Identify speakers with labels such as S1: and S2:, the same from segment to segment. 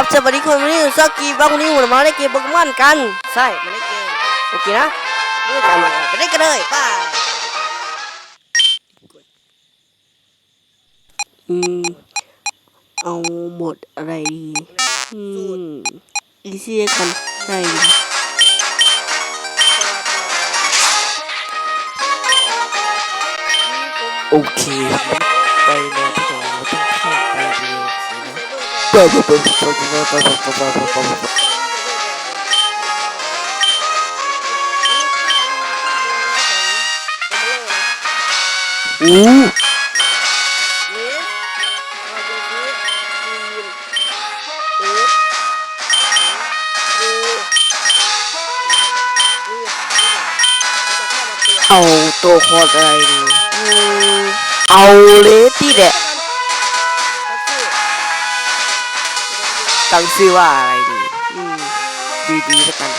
S1: ครับสวัสดีคนวันนี้อยู่ซอกกีบ้างวันนี้ผมมาได้เกมโปเกมอนกัน ใช่มาได้เกมโอเคนะด้วยกันเลยไปเล่นกันเลยไป้าอืมเอาหมดอะไรดีอืมอีซี่กันใช่โอเคไปน้อ อู้เอาตัวคอร์ดอะไรดีอืมเอาเลตี้แหละ ตั้งชื่อว่าอะไรดีอืมดีดีๆแล้วกัน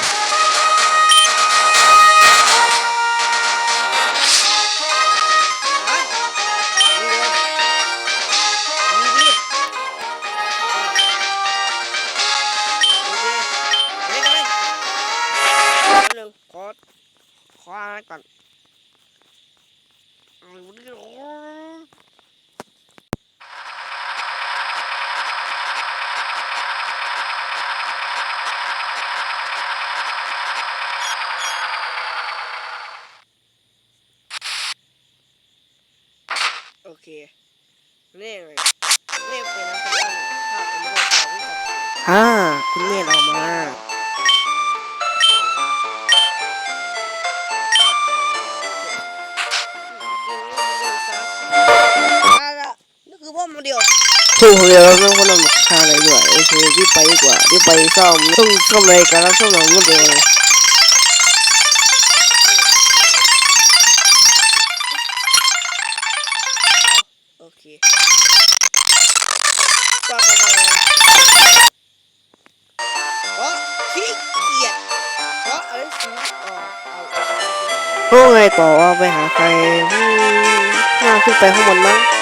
S1: ขอขออะไรก่อนโอเค นี่เลยนี่เป็นน้ำตาลภาพเป็นรูปแบบที่จับฮ่าคุณเมธเอามานี่คือพ่อมาเดียวถูกเลยแล้วคนละค่าอะไรด้วยโอเครีบไปดีกว่ารีบไปซ่อมต้องซ่อมอะไรกันแล้วซ่อมหลังมันเดีย ไงต่อว่าไปหาใครน่าขึ้นไปข้างบนมั้ง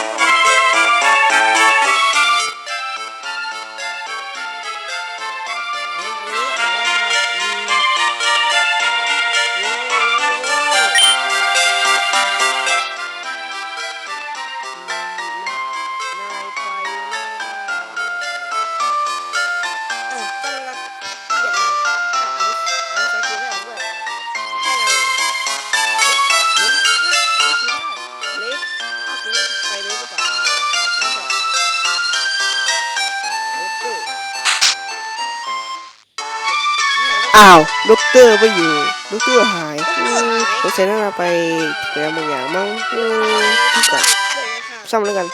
S1: อ้าวด็อกเตอร์ไม่อยู่ด็อกเตอร์หายอืมสงสัยน่าจะไปเตรียมบางอย่างมั้งอืมที่ก่อนซ่อมแล้วกัน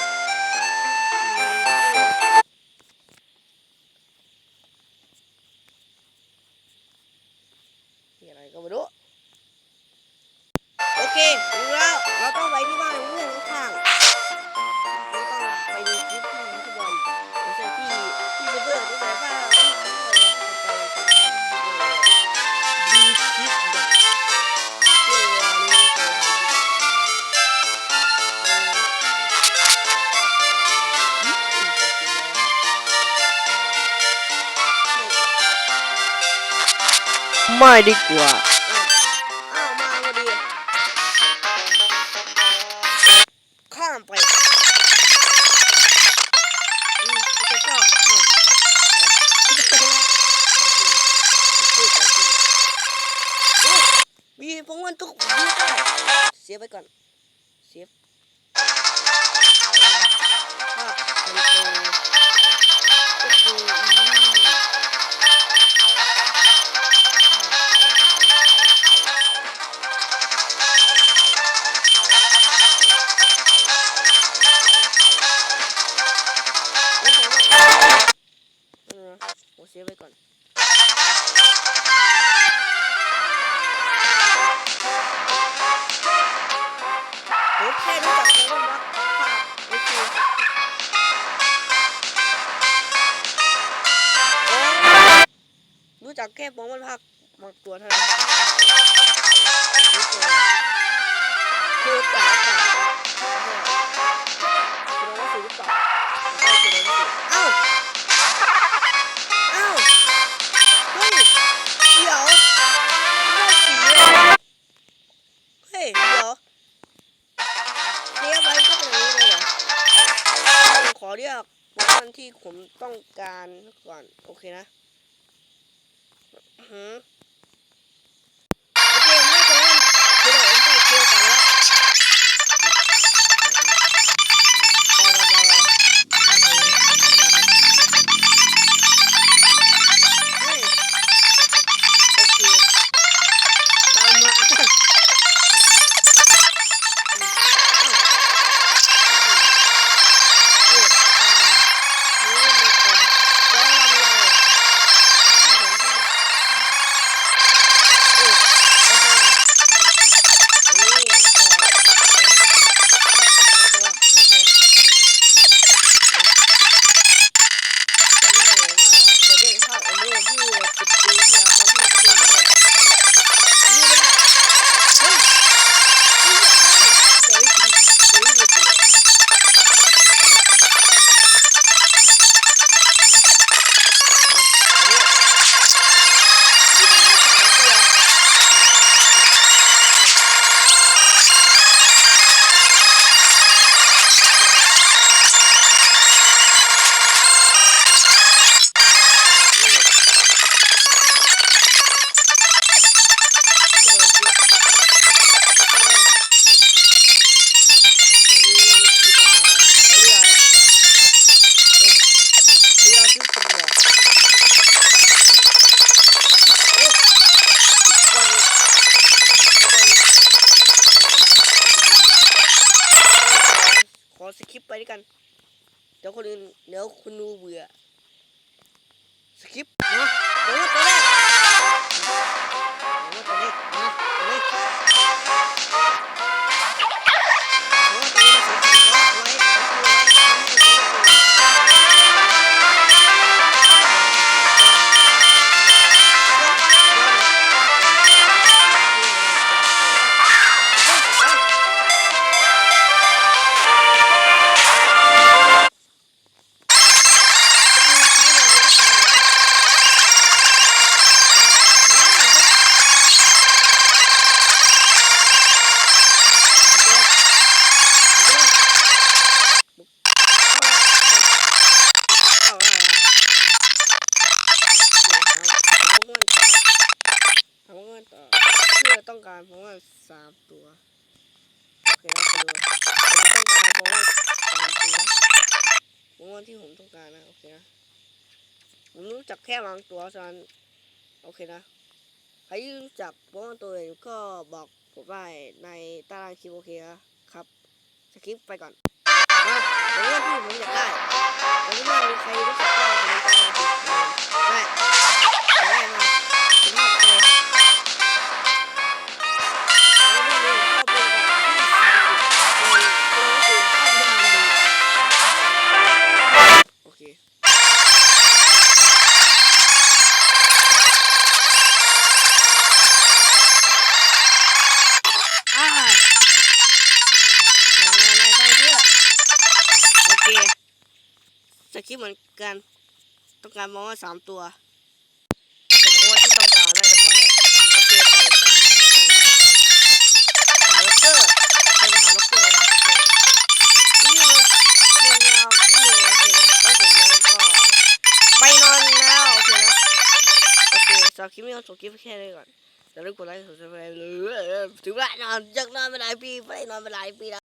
S1: ไม่ดีกว่าอ้าวมาพอดีข้ามไปอืมแล้วก็อ้าวเอาโอ้มีพงวันตุกเสียไปก่อนเสีย ค่ป้องมันพักบางตัวเท่านั้นคือสามบบเนี่ยคือหนังสือาไตังสือเอ้าเอ้าเฮ้ยเดี๋ยวไม่สีเฮ้ยเดี๋ยวเรียกไว้พวกนี้เลยเหรอขอเรียกวันที่ผมต้องการก่อน โอเคนะ อื้อ อสคิปไปด้วยกัน เดี๋ยวคนอื่นเดี๋ยวคุณดูเบื่อสคิปนะเดี๋ยว การเพราะว่าสามตัวโอเคนะคุณดูผมต้องการเพราะว่าสามตัวเพราะว่าที่ผมต้องการนะโอเคนะผมรู้จักแค่บางตัวฉะนั้นโอเคนะใครรู้จักโปเกมอนตัวอื่นก็บอกผมว่าในตารางคลิปโอเคนะครับสคริปไปก่อนมาเรื่องที่ผมอยากได้แต่ไม่มีใครรู้จักบ้างผมจะเอาติดได้ได้ สคริปต์เหมือนกันต้องการมองว่าสามตัวแต่บอกว่าที่ต้องการได้ก็พอแล้วเคไปไปหาล็อกเกอร์ไปหาล็อกเกอร์หาล็อกเกอร์นี่เลยนี่ยาวนี่เลยโอเคนะแล้วผมแล้วก็ไปนอนแล้วโอเคนะโอเคสำหรับคลิปนี้จบคลิปแค่นี้ก่อนอย่าลืมกดไลค์กดซับสไครต์เลยถึงเวลานอนอยากนอนไปหลายปีไม่ได้นอนไปหลายปีแล้ว